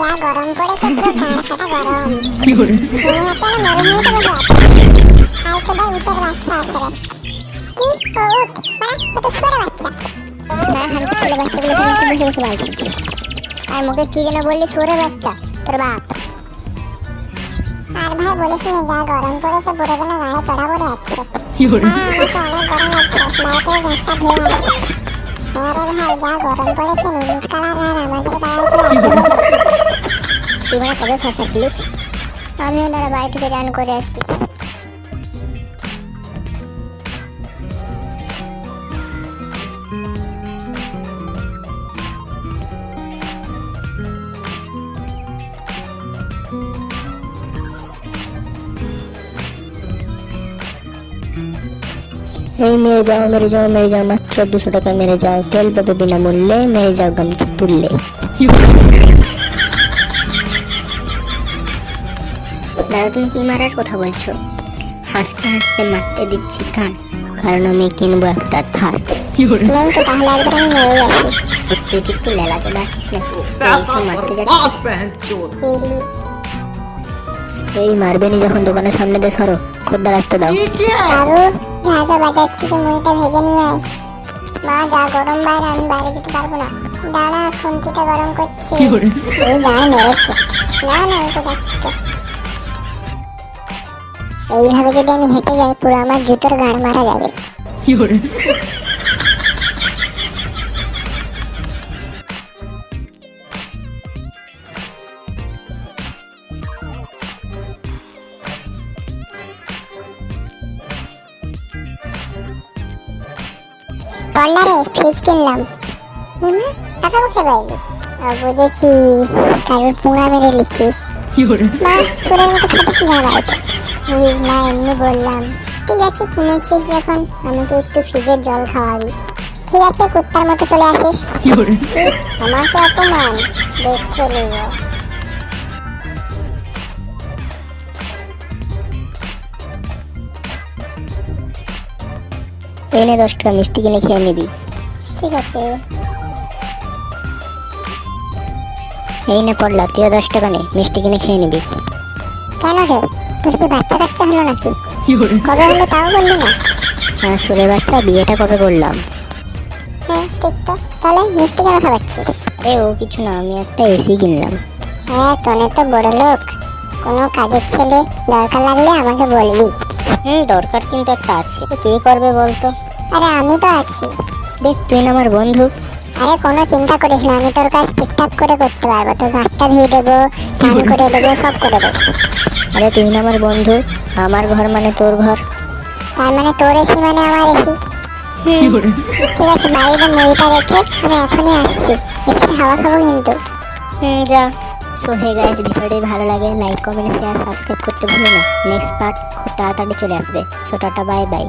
যা গরম পড়েছে পুরো গাঁড় ফাটা গরম। কি hore মনে হচ্ছে না মরুভূমিতে বসে আছে হাই তো ভাই উটের বাচ্চা আছে কি ও উট মানে তো শুয়ারের বাচ্চা। না আমি তো ছেলে বাচ্চাগুলো এখানে বসে বসে বাল ছিড়ছিস আর মুখে কি যেন বললি সুরে বাচ্চা তোর বাপ। আর ভাই বলেছিল যা গরম পড়েছে পুরো যেন গায়ে চড়া পড়ে যাচ্ছে। কি হ্যাঁ অনেক গরম লাগছে বাইরে ঘরটা ধুয়ে আনো ভাই যা গরম পড়েছে নুন কালার আর আমাদের গায়ে পুরো তুই মানে কবে ফসা ছিলিস আমিও দাঁড়া বাড়ি থেকে রান করে আসছি এই মেরে যাও মেরে যাও মেরে যাও মাত্র দুশো টাকা মেরে যাও তেল পাবে বিনামূল্যে মেরে যাও গামছা তুললে দাদা তুমি কি মারার কথা বলছো? হাসতে হাসতে মারতে দিচ্ছি কান কারণ আমি কিনবো একটা থার তো তাহলে একবার আমি মেরে যাচ্ছি তুই কি একটু লেলা চলে আছিস নাকি? তুই এসে মারতে যাচ্ছিস। এই মারবেনি যখন দোকানের সামনে দিয়ে সরো খদ্দার আসতে দাও। বাবু ঝাঁকা বাজার থেকে মুড়িটা ভেজে নিয়ে আয়। মা যা গরম বাইরে আমি বাইরে যেতে পারব না। দাঁড়া খুন্তিটা গরম করছি। এই মেরেছে। না না আমি তো যাচ্ছি তো। এইভাবে যদি আমি হেঁটে যাই পুরো আমার জুতোর গাড় মারা যাবে। কি hore পার্লারে ফ্রিজ কিনলাম। টাকা কোথায় পাইলি? বুঝেছি। কারোর পুঙা মেরে লিখিস মা সুরের মতো খাটে কি না এই না এমনি বললাম ঠিক আছে কিনেছিস যখন আমাকে একটু ফ্রিজের জল খাওয়াবি। ঠিক আছে কুত্তার মতো চলে আসিস। আমাকে অপমান? দেখে নেব। এই নে দশ টাকা মিষ্টি কিনে খেয়ে নিবি। ঠিক আছে। এই নে পড়লা তুইও দশ টাকা নে মিষ্টি কিনে খেয়ে নিবি। কেন রে? তোর কি বাচ্চা কাচ্চা হলো নাকি? কবে হলো তাও বললি না? হ্যাঁ সুরে বাচ্চা বিয়েটা কবে করলাম হ্যাঁ ঠিক তো। তাহলে মিষ্টি কেন খাওয়াচ্ছিস এ ও কিছু না আমি একটা এসি কিনলাম। হ্যাঁ তোনে তো বড় লোক। কোনো কাজের ছেলে দরকার লাগলে আমাকে বলবি। হুম দরকার কিন্তু একটা আছে। কে করবে বলতো? আরে আমি তো আছি। দেখ তুই না আমার বন্ধু। আরে কোনো চিন্তা করিস না আমি তোর কাজ ঠিকঠাক করে করতে পারব। তোর ঘাটটা ধুয়ে দেবো চান করে দেবো সব করে দেবো। আরে তুই না আমার বন্ধু। আমার ঘর মানে তোর ঘর। তার মানে তোর এসি মানে আমার এসি। ঠিক আছে বাইরে মুড়িটা রেখে আমি এখনই আসছি। একটু হাওয়া খাব কিন্তু। হুম যা। সো হে গাইজ ভিডিওটি ভালো লাগে লাইক কমেন্ট শেয়ার সাবস্ক্রাইব করতে ভুলো না। নেক্সট পার্ট খুব তাড়াতাড়ি চলে আসবে। So tata bye bye